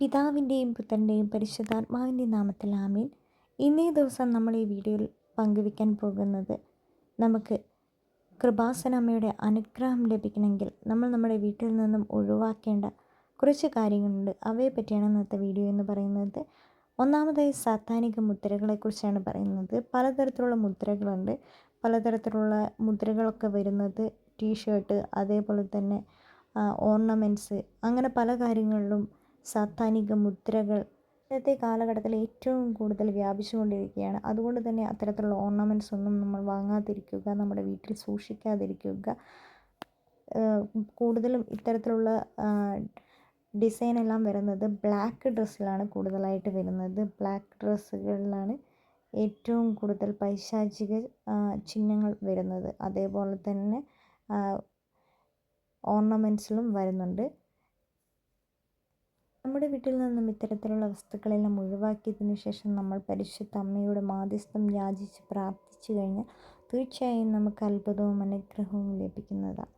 പിതാവിന്റെയും പുത്രന്റെയും പരിശുദ്ധാത്മാവിന്റെ നാമത്തിൽ ആമീൻ. ഇന്നേ ദിവസം നമ്മൾ ഈ വീഡിയോയിൽ പങ്കുവയ്ക്കാൻ പോകുന്നത് നമുക്ക് കൃപാസനമ്മയുടെ അനുഗ്രഹം ലഭിക്കണമെങ്കിൽ നമ്മൾ നമ്മുടെ വീട്ടിൽ നിന്നും ഒഴിവാക്കേണ്ട കുറച്ച് കാര്യങ്ങളുണ്ട്. അവയെ പറ്റിയാണ് ഇന്നത്തെ വീഡിയോ എന്ന് പറയുന്നത്. ഒന്നാമതായി സാത്താനിക മുദ്രകളെക്കുറിച്ചാണ് പറയുന്നത്. പലതരത്തിലുള്ള മുദ്രകളുണ്ട്. പലതരത്തിലുള്ള മുദ്രകളൊക്കെ വരുന്നത് ടീഷർട്ട് അതേപോലെ തന്നെ ഓർണമെന്റ്സ് അങ്ങനെ പല കാര്യങ്ങളിലും സാത്താനിക മുദ്രകൾ. ഇന്നത്തെ കാലഘട്ടത്തിൽ ഏറ്റവും കൂടുതൽ വ്യാപിച്ചുകൊണ്ടിരിക്കുകയാണ് അതുകൊണ്ട് തന്നെ അത്തരത്തിലുള്ള ഓർണമെന്റ്സ് ഒന്നും നമ്മൾ വാങ്ങാതിരിക്കുക നമ്മുടെ വീട്ടിൽ സൂക്ഷിക്കാതിരിക്കുക കൂടുതലും ഇത്തരത്തിലുള്ള ഡിസൈൻ എല്ലാം വരുന്നത് ബ്ലാക്ക് ഡ്രസ്സിലാണ് കൂടുതലായിട്ട് വരുന്നത്. ബ്ലാക്ക് ഡ്രസ്സുകളിലാണ് ഏറ്റവും കൂടുതൽ പൈശാചിക ചിഹ്നങ്ങൾ വരുന്നത്. അതേപോലെ തന്നെ ഓർണമെന്റ്സിലും വരുന്നുണ്ട്. നമ്മുടെ വീട്ടിൽ നിന്നും ഇത്തരത്തിലുള്ള വസ്തുക്കളെല്ലാം ഒഴിവാക്കിയതിനു ശേഷം നമ്മൾ പരിശുദ്ധ അമ്മയുടെ മാധ്യസ്ഥം യാചിച്ച് പ്രാർത്ഥിച്ചു കഴിഞ്ഞാൽ തീർച്ചയായും നമുക്ക് അത്ഭുതവും അനുഗ്രഹവും ലഭിക്കുന്നതാണ്.